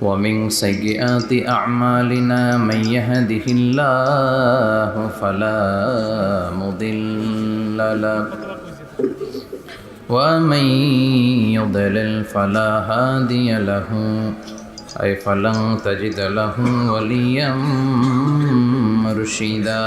ومن سيئات أعمالنا من يهده الله فلا مضل له ومن يضلل فلا هادي له أي فلن تجد له وليا مرشدا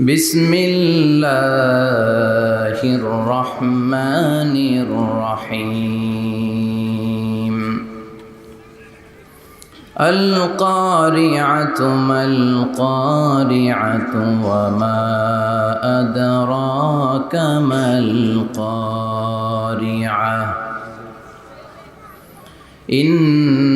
بسم الله الرحمن الرحيم. القارعة ما القارعة وما أدراك ما القارعة؟ إن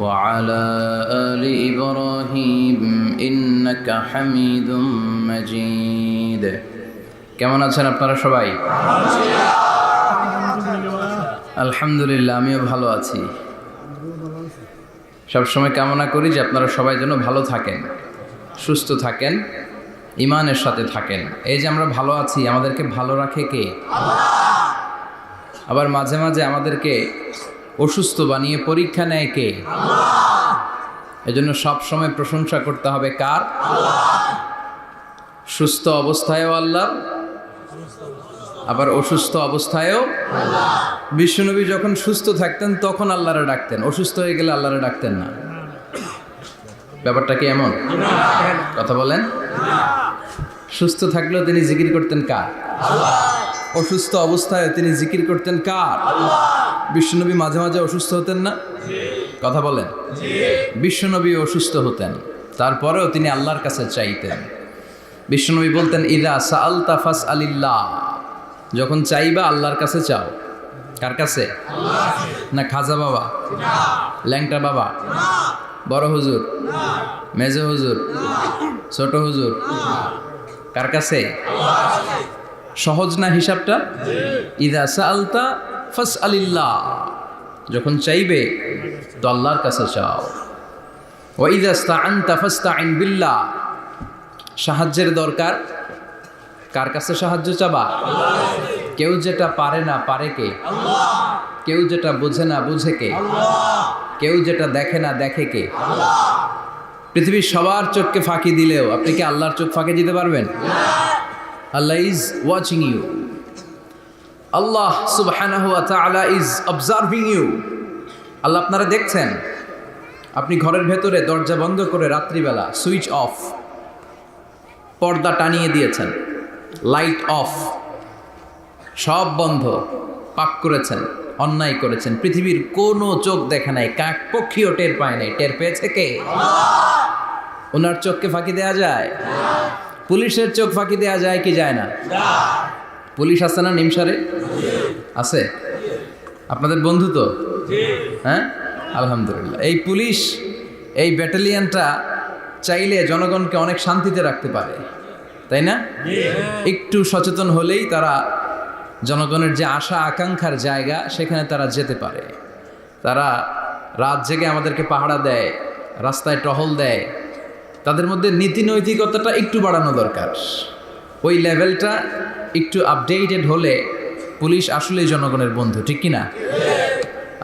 وعلى آل إبراهيم إنك حميد مجيد কেমন আছেন আপনারা সবাই আলহামদুলিল্লাহ আমিও ভালো আছি সবসময় কামনা করি যে আপনারা সবাই যেন ভালো থাকেন সুস্থ থাকেন ইমানের সাথে থাকেন এই যে আমরা ভালো আছি আমাদেরকে ভালো রাখে কে আবার মাঝে মাঝে আমাদেরকে অসুস্থ বানিয়ে পরীক্ষা নেয় কে? এজন্য সব সময় প্রশংসা করতে হবে কার? সুস্থ অবস্থায়ও আল্লাহ। আবার অসুস্থ অবস্থায়ও বিশ্বনবী যখন সুস্থ থাকতেন তখন আল্লাহরে ডাকতেন। অসুস্থ হয়ে গেলে আল্লাহরে ডাকতেন না। ব্যাপারটা কি এমন? কথা বলেন। সুস্থ থাকলেও তিনি জিকির করতেন কার? অসুস্থ অবস্থায় তিনি জিকির করতেন কার? বিশ্বনবী মাঝে মাঝে অসুস্থ হতেন না? কথা বলেন। বিশ্বনবী অসুস্থ হতেন তারপরেও তিনি আল্লাহর কাছে চাইতেন। বিশ্বনবী বলতেন ইদা সাল তাফাস আলিল্লাহ যখন চাইবা আল্লাহর কাছে চাও কার কাছে? না খাজা বাবা? ল্যাংটা বাবা? বড় হুজুর? মেজো হুজুর? ছোট হুজুর? কার কাছে। সহজ না হিসাবটা? ইদা সালতা ফাস আলিল্লাহ যখন চাইবে তো আল্লাহর কাছে চাও। ওইদা আনতা ফাস্তাইন বিল্লাহ। সাহায্যের দরকার? কার কাছে সাহায্য চাবা? কেউ যেটা পারে না পারে কে? কেউ যেটা বোঝে না বুঝে কে? কেউ যেটা দেখে না দেখে কে? পৃথিবীর সবার চোখকে ফাঁকি দিলেও আপনি কি আল্লাহর চোখ ফাঁকি দিতে পারবেন? Allah is watching you Allah সুবহানাহু তাআলা ইজ অবজার্ভিং ইউ আল্লাহ আপনারা দেখছেন? আপনি ঘরের ভেতরে দরজা বন্ধ করে রাত্রিবেলা সুইচ অফ পর্দা টানিয়ে দিয়েছেন লাইট অফ সব বন্ধ পাক করেছেন অন্যায় করেছেন। পৃথিবীর কোনো চোখ দেখে নাই কাক পক্ষীও টের পায় নাই। টের পেয়েছে কে? ওনার চোখকে ফাঁকি দেয়া যায়? পুলিশের চোখ ফাঁকি দেওয়া যায় কি যায় না? পুলিশ আছে না নিমসারে? আছে। আপনাদের বন্ধু তো? হ্যাঁ? আলহামদুলিল্লাহ। এই পুলিশ এই ব্যাটালিয়ানটা চাইলে জনগণকে অনেক শান্তিতে রাখতে পারে। তাই না? একটু সচেতন হলেই তারা জনগণের যে আশা আকাঙ্ক্ষার জায়গা সেখানে তারা যেতে পারে। তারা রাত জেগে আমাদেরকে পাহারা দেয় রাস্তায় টহল দেয়। তাদের মধ্যে নীতি নৈতিকতাটা একটু বাড়ানো দরকার। ওই লেভেলটা একটু আপডেটেড হলে পুলিশ আসলেই জনগণের বন্ধু, ঠিক কি না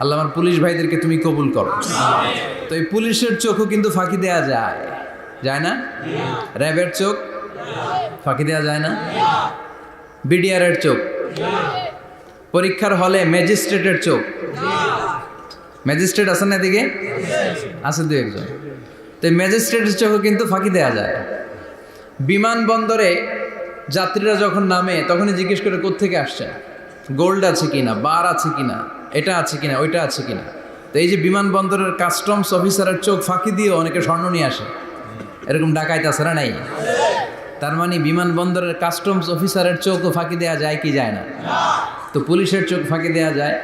আল্লাহ আমার পুলিশ ভাইদেরকে তুমি কবুল করো। তো এই পুলিশের চোখও কিন্তু ফাঁকি দেয়া যায়। যায় না? র্যাবের চোখ ফাঁকি দেওয়া যায় না? বিডিআরের চোখ পরীক্ষার হলে ম্যাজিস্ট্রেটের চোখ। ম্যাজিস্ট্রেট আছেন না এদিকে? আছে দু একজন। তো ম্যাজিস্ট্রেটের চোখও কিন্তু ফাঁকি দেওয়া যায়। বিমানবন্দরে যাত্রীরা যখন নামে, তখনই জিজ্ঞেস করে কোত্থেকে আসছে গোল্ড আছে কিনা? বার আছে কিনা? এটা আছে কিনা? ওইটা আছে কিনা? তো এই যে বিমানবন্দরের কাস্টমস অফিসারের চোখ ফাঁকি দিয়ে অনেকে স্বর্ণ নিয়ে আসে। এরকম ডাকাইতে না নাই? তার মানে বিমানবন্দরের কাস্টমস অফিসারের চোখও ফাঁকি দেওয়া যায় কি যায় না? তো পুলিশের চোখ ফাঁকি দেওয়া যায়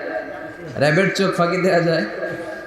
র্যাবের চোখ ফাঁকি দেওয়া যায়।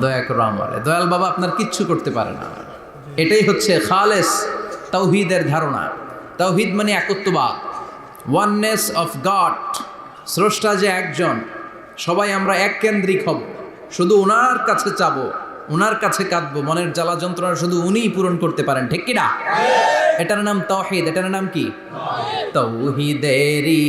দয়া করো আমারে। দয়াল বাবা আপনার কিচ্ছু করতে পারে না। এটাই হচ্ছে খালেস তৌহিদের ধারণা। তৌহিদ মানে একত্ববাদ। ওয়াননেস অফ গড স্রষ্টা যে একজন, সবাই আমরা এক কেন্দ্রিক হব। শুধু ওনার কাছে চাবো, ওনার কাছে কাঁদবো, মনের জ্বালা যন্ত্রণা শুধু উনিই পূরণ করতে পারেন, ঠিক কিনা? এটার নাম তহিদ এটার নাম কি? তৌহিদেরি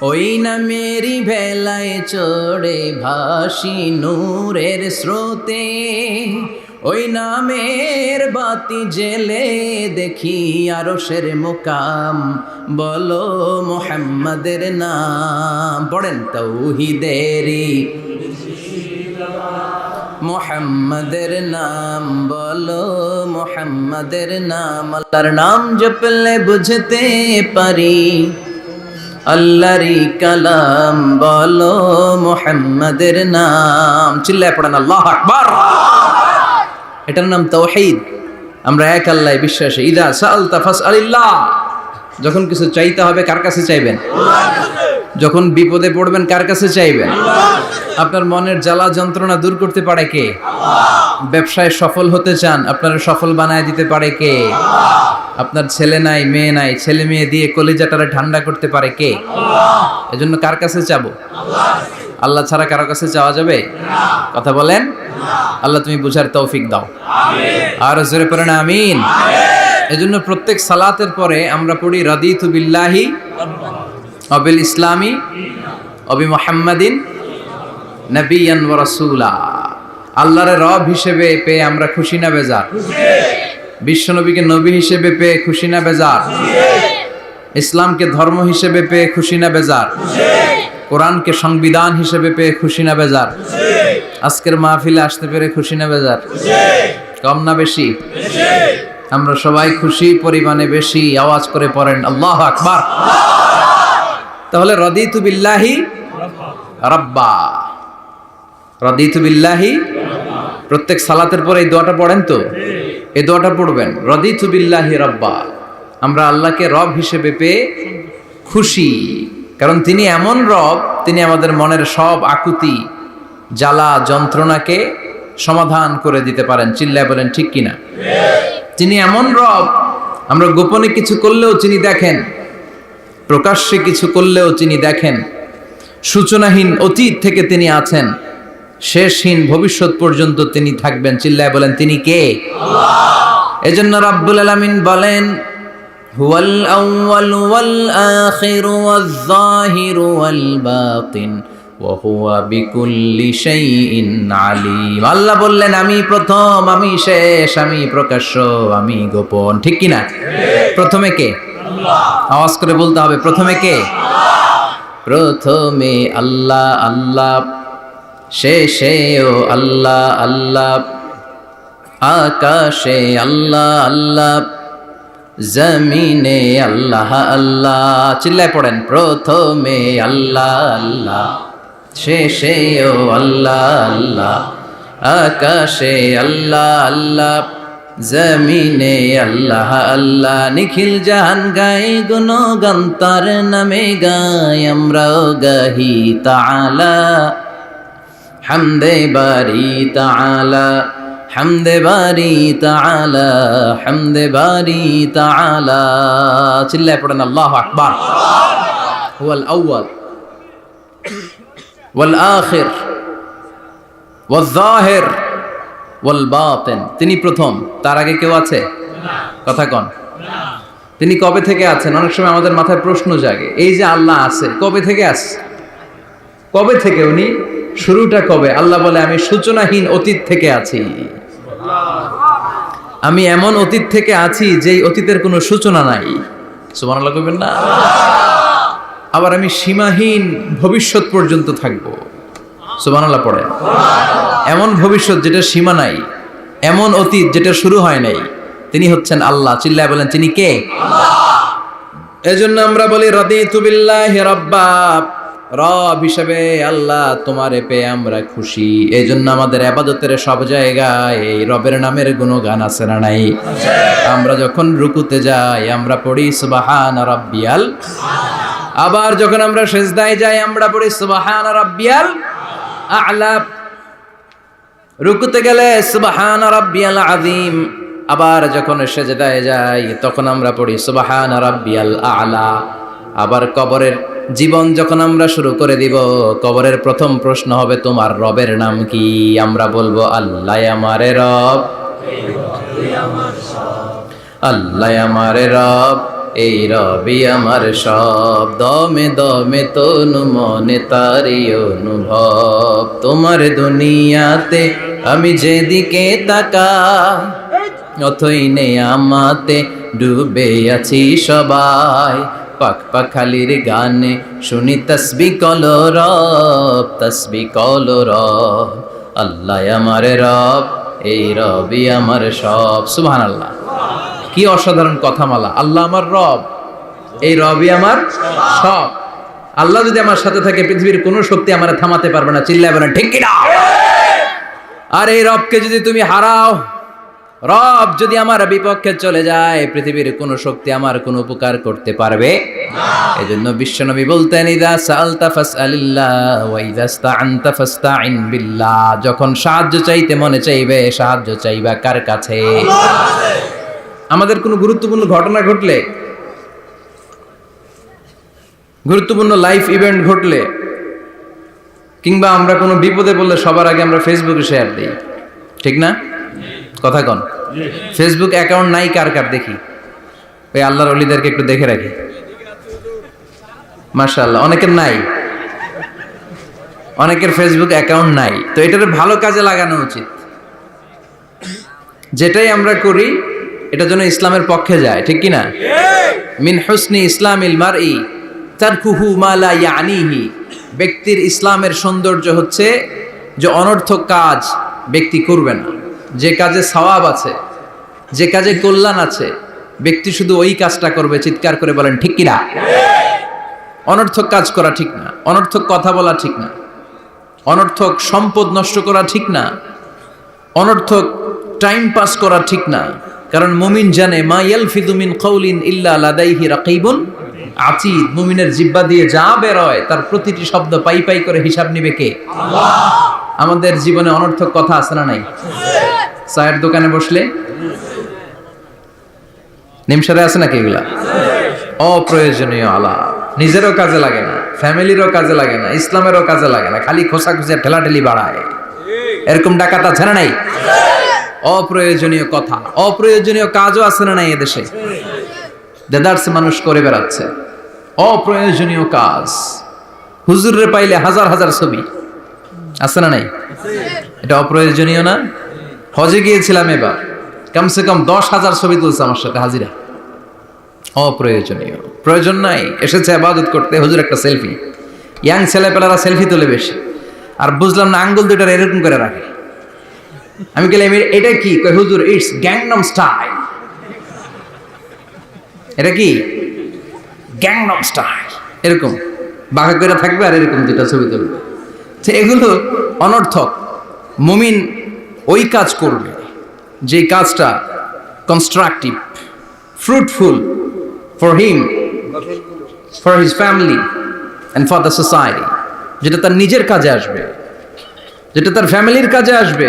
ওই নামেরই ভেলায় চড়ে ভাসি নূরের স্রোতে। ওই নামের বাতি জেলে দেখি আরশের মোকাম, বলো মোহাম্মদের নাম, পড়েন তৌহিদেরি মোহাম্মদের নাম, বলো মোহাম্মদের নাম, আল্লাহর নাম জপলে বুঝতে পারি। আল্লাহরি কালাম, বলো মোহাম্মদের নাম। চিল্লায় পড়েন, আল্লাহ আকবার। এটার নাম তৌহিদ। আমরা এক আল্লাহ বিশ্বাসী। ইদা সাল তাফাস আলিল্লাহ যখন কিছু চাইতে হবে কার কাছে চাইবেন? যখন বিপদে পড়বেন কার কাছে চাইবেন? আপনার মনের জ্বালা যন্ত্রণা দূর করতে পারে কে? ব্যবসায় সফল হতে চান আপনারা সফল বানায় দিতে পারে কে? আপনার ছেলে নাই মেয়ে নাই ছেলে মেয়ে দিয়ে কলিজাটারে ঠান্ডা করতে পারে কে? এজন্য কার কাছে চাবো? আল্লাহ ছাড়া কারও কাছে চাওয়া যাবে? কথা বলেন? আল্লাহ তুমি বুঝার তৌফিক দাও। আর জোরে পড়ে না আমিন। এজন্য প্রত্যেক সালাতের পরে আমরা পড়ি, রাদিতু বিল্লাহি অবিল ইসলামী অবি মোহাম্মদিন রাসূলা। আল্লাহর রব হিসেবে পেয়ে আমরা খুশি না বেজার। বিশ্বনবীকে নবী হিসেবে পেয়ে খুশি না বেজার। ইসলামকে ধর্ম হিসেবে পেয়ে খুশি না বেজার। কোরআনকে সংবিধান হিসেবে পেয়ে খুশি না বেজার। আজকের মাহফিলে আসতে পেরে খুশি না বেজার। কম না বেশি। আমরা সবাই খুশি, পরিমাণে বেশি, আওয়াজ করে পড়েন, আল্লাহ আকবার। তাহলে রদিতু বিল্লাহি রাব্বা। রদিতু বিল্লাহি প্রত্যেক সালাতের পরে এই দোয়াটা পড়েন তো? এই দোয়াটা পড়বেন, রদিতু বিল্লাহি রাব্বা। আমরা আল্লাহকে রব হিসেবে পেয়ে খুশি, কারণ তিনি এমন রব, তিনি আমাদের মনের সব আকুতি, জ্বালা যন্ত্রণাকে সমাধান করে দিতে পারেন। চিল্লায় বলেন, ঠিক কিনা? তিনি এমন রব আমরা গোপনে কিছু করলেও তিনি দেখেন প্রকাশ্যে কিছু করলেও তিনি দেখেন সূচনাহীন অতীত থেকে তিনি আছেন শেষহীন ভবিষ্যৎ পর্যন্ত তিনি থাকবেন। চিল্লায় বলেন তিনি কে? এজন্য রাব্বুল আলামিন বলেন হুয়াল আউয়াল ওয়াল আখির ওয়াল যাহির ওয়াল বাতিন। আল্লাহ বললেন, আমি প্রথম, আমি শেষ, আমি প্রকাশ্য, আমি গোপন। ঠিক কি না প্রথমে কে? আওয়াজ করে বলতে হবে, প্রথমে কে? প্রথমে আল্লাহ আল্লাহ। শেষেও আল্লাহ আল্লাহ। আকাশে আল্লাহ আল্লাহ। জমিনে আল্লাহ আল্লাহ। চিল্লায় পড়েন, প্রথমে আল্লাহ আল্লাহ। শেষেও আল্লাহ আল্লাহ। আকাশে আল্লাহ আল্লাহ। জমিনে আল্লাহ আল্লাহ। নিখিল জাহান গাই গুণ গন্তার নামে গাই আমরাও গাহি তালা হামদে বারি তালা হামদে বারি তালা হামদে বারি তালা চিল্লায় পড়েন আল্লাহ আকবার। হুয়াল আউয়াল। ওয়াল আখির, ওয়াল জাহির, ওয়াল বাতিন। তিনি প্রথম, তার আগে কেউ আছে? কথা কন। তিনি কবে থেকে আছেন? অনেক সময় আমাদের মাথায় প্রশ্ন জাগে, এই যে আল্লাহ আছে, কবে থেকে আছে কবে থেকে উনি? শুরুটা কবে? আল্লাহ বলে, আমি সূচনাহীন অতীত থেকে আছি। আমি এমন অতীত থেকে আছি যেই অতীতের কোনো সূচনা নাই। সুবহানাল্লাহ কইবেন না? আবার আমি সীমাহীন ভবিষ্যৎ পর্যন্ত থাকব। সুবহানাল্লাহ পড়ে। এমন ভবিষ্যৎ যেটা সীমা নাই এমন অতীত যেটা শুরু হয় নাই তিনি হচ্ছেন আল্লাহ। চিল্লায় বলেন তিনি কে? এজন্য আমরা বলি রদিতু বিল্লাহি রাব্বা। রব হিসেবে আল্লাহ তোমারে পেয়ে আমরা খুশি। এই জন্য আমাদের আবাদতের সব জায়গায় এই রবের নামের গুণগান আছে না নাই? আমরা যখন রুকুতে যাই আমরা পড়ি সুবাহান রাব্বিয়াল আবার যখন আমরা সেজদায় যাই, আমরা পড়ি, সুবাহান রাব্বিয়াল আ'লা। রুকুতে গেলে, সুবাহান রাব্বিয়াল আযীম। আবার যখন সেজদায় যাই, তখন আমরা পড়ি, সুবাহান রাব্বিয়াল আ'লা। আবার কবরের জীবন যখন আমরা শুরু করে দিব, কবরের প্রথম প্রশ্ন হবে, তোমার রবের নাম কি? আমরা বলব, আল্লাহ আমারে রব। আল্লাহ আমারে রব। এই রবি আমার সব। দমে দমে তনু মনে তারি অনুভব। তোমার দুনিয়াতে আমি যেদিকে তাকা অথই নে আমাতে ডুবে আছি সবাই। পাক পাখালির গানে শুনি তসবি কল রব, তসবি কল রব। আল্লাহ আমার রব, এই রবি আমার সব। সুবহান আল্লাহ কি অসাধারণ কথামালা। আল্লাহ আমার রব। এই রবি আমার সব। আল্লাহ যদি আমার সাথে থাকে, পৃথিবীর কোনো শক্তি আমার থামাতে পারবে না। চিল্লায় বলেন, ঠিক কিনা? আর এই রবকে যদি তুমি হারাও, রব যদি আমার বিপক্ষে চলে যায়, পৃথিবীর কোনো শক্তি আমার কোনো উপকার করতে পারবে এই জন্য বিশ্বনবী বলতেন, ইদা সালতা ফাসআলিল্লাহ ওয়া ইদা ইসতাআনতা ফাসতাইন বিল্লাহ। যখন সাহায্য চাইতে মনে চাইবে, সাহায্য চাইবা কার কাছে? আমাদের কোনো গুরুত্বপূর্ণ ঘটনা ঘটলে, গুরুত্বপূর্ণ লাইফ ইভেন্ট ঘটলে, কিংবা আমরা কোনো বিপদে পড়লে সবার আগে আমরা ফেসবুকে শেয়ার দিই। ঠিক না? কথা কন। ফেসবুক অ্যাকাউন্ট নাই কার কার দেখি? ওই আল্লাহর অলিদেরকে একটু দেখে রাখি। মাশাআল্লাহ, অনেকের নাই। অনেকের ফেসবুক অ্যাকাউন্ট নাই। তো এটার ভালো কাজে লাগানো উচিত। যেটাই আমরা করি এটা যেন ইসলামের পক্ষে যায় ঠিক কি না মিন হুসনি ইসলাম মারই তারকুহু মালা ইয়ানিহি। ব্যক্তির ইসলামের সৌন্দর্য হচ্ছে যে অনর্থক কাজ ব্যক্তি করবে না। যে কাজে সওয়াব আছে যে কাজে কল্যাণ আছে ব্যক্তি শুধু ওই কাজটা করবে চিৎকার করে বলেন ঠিক কিনা? অনর্থক কাজ করা ঠিক না অনর্থক কথা বলা ঠিক না অনর্থক সম্পদ নষ্ট করা ঠিক না অনর্থক টাইম পাস করা ঠিক না কারণ মুমিন জানে মা ইয়ালফিদু মিন কওলিন ইল্লা লাদাইহি রাকিবুন আতিদ। মুমিনের জিব্বা দিয়ে যা বেরোয় তার প্রতিটি শব্দ পাই পাই করে হিসাব নিবে কে? আমাদের জীবনে অনর্থক কথা আছে না নাই? চায়ের দোকানে বসলে? নিমসারে আছে নাকি এগুলা? অপ্রয়োজনীয় আলাপ। নিজেরও কাজে লাগে না ফ্যামিলিরও কাজে লাগে না ইসলামেরও কাজে লাগে না খালি খোসা খুঁজে ঠেলাঠেলি বাড়ায়। এরকম ডাকাত আছে না নাই? অপ্রয়োজনীয় কথা। অপ্রয়োজনীয় কাজও আছে না নাই এদেশে? দেদারসে মানুষ করে বেড়াচ্ছে। অপ্রয়োজনীয় কাজ। হুজুরে পাইলে হাজার হাজার ছবি। আছে না নাই? এটা অপ্রয়োজনীয় না? হজে গিয়েছিলাম এবার। কমসে কম দশ হাজার ছবি তুলছে আমার সাথে হাজিরা। অপ্রয়োজনীয়। প্রয়োজন নাই। এসেছে আবাদত করতে। হুজুর একটা সেলফি। ইয়াং ছেলেপেলারা সেলফি তোলে বেশি। আর বুঝলাম না, আঙ্গুল দুইটার এরকম করে রাখে। আমি গেলাম এটা কি? হুজুর ইটস গ্যাংনম স্টাইল এটা কি? গ্যাংনম স্টাইল এরকম। বাঘা করে থাকবে আর এরকম দুটা ছবি তুলবে। তো এগুলো অনর্থক। মুমিন ওই কাজ করবে যে কাজটা constructive fruitful for him for his family and for the society যেটা তার নিজের কাজে আসবে, যেটা তার ফ্যামিলির কাজে আসবে।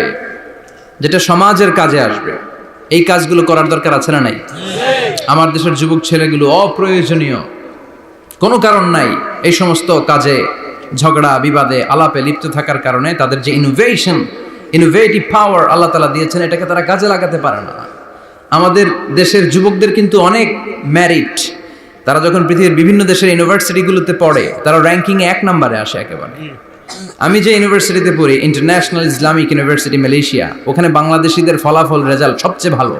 যেটা সমাজের কাজে আসবে। এই কাজগুলো করার দরকার আছে না নাই? আমার দেশের যুবক ছেলেগুলো অপ্রয়োজনীয়। কোনো কারণ নাই এই সমস্ত কাজে, ঝগড়া, বিবাদে, আলাপে লিপ্ত থাকার কারণে তাদের যে ইনোভেশন ইনোভেটিভ পাওয়ার আল্লাহ তালা দিয়েছেন, এটাকে তারা কাজে লাগাতে পারে না। আমাদের দেশের যুবকদের কিন্তু অনেক ম্যারিট তারা যখন পৃথিবীর বিভিন্ন দেশের ইউনিভার্সিটিগুলোতে পড়ে, তারা র্যাঙ্কিংয়ে এক নম্বরে আসে একেবারে। আমি যে ইউনিভার্সিটিতে পড়ি ইন্টারন্যাশনাল ইসলামিক ইউনিভার্সিটি মালয়েশিয়া ওখানে বাংলাদেশিদের ফলাফল রেজাল্ট সবচেয়ে ভালো।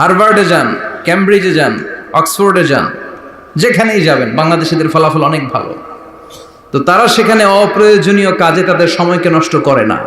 হার্ভার্ডে যান ক্যামব্রিজে যান অক্সফোর্ডে যান, যেখানেই যাবেন, বাংলাদেশিদের ফলাফল অনেক ভালো। তো তারা সেখানে অপ্রয়োজনীয় কাজে তাদের সময়কে নষ্ট করে না।